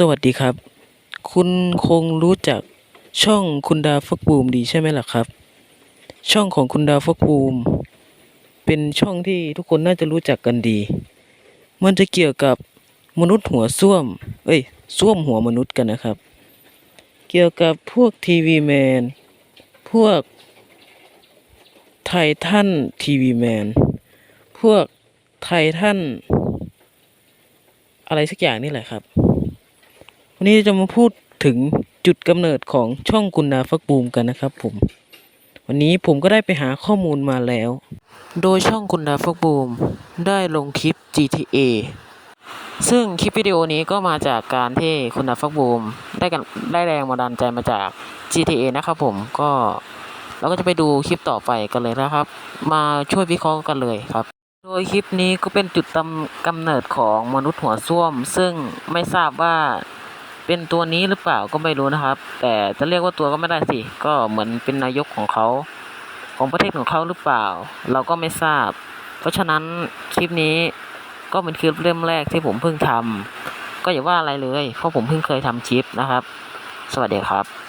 สวัสดีครับ คุณคงรู้จักช่องคุณดาวฟักบูมดีใช่ไหมล่ะครับ ช่องของคุณดาวฟักบูมเป็นช่องที่ทุกคนน่าจะรู้จักกันดี มันจะเกี่ยวกับมนุษย์หัวส้วม เอ้ยส้วมหัวมนุษย์กันนะครับ เกี่ยวกับพวกทีวีแมน พวกไททันทีวีแมน พวกไททันอะไรสักอย่างนี่แหละครับ วันนี้จะมาพูดถึงจุดกำเนิดของช่องกุณนาฟักบูมกันนะครับผม วันนี้ผมก็ได้ไปหาข้อมูลมาแล้ว โดยช่องกุณนาฟักบูมได้ลงคลิป GTA ซึ่งคลิปวิดีโอนี้ก็มาจากการที่คุณาฟักบูมได้กันได้แรงบันดาลใจมาจาก GTA นะครับผมก็เราก็จะไปดูคลิปต่อไปกันเลยนะครับ มาช่วยวิเคราะห์กันเลยครับ โดยคลิปนี้ก็เป็นจุดตำกำเนิดของมนุษย์หัวส้วม ซึ่งไม่ทราบว่า เป็นตัวนี้หรือเปล่าก็ไม่รู้นะครับ แต่จะเรียกว่าตัวก็ไม่ได้สิ ก็เหมือนเป็นนายกของเขาของประเทศของเขาหรือเปล่า เราก็ไม่ทราบ เพราะฉะนั้นคลิปนี้ก็เป็นคลิปเริ่มแรกที่ผมเพิ่งทำก็อย่าว่าอะไรเลย เพราะผมเพิ่งเคยทำคลิปนะครับ สวัสดีครับ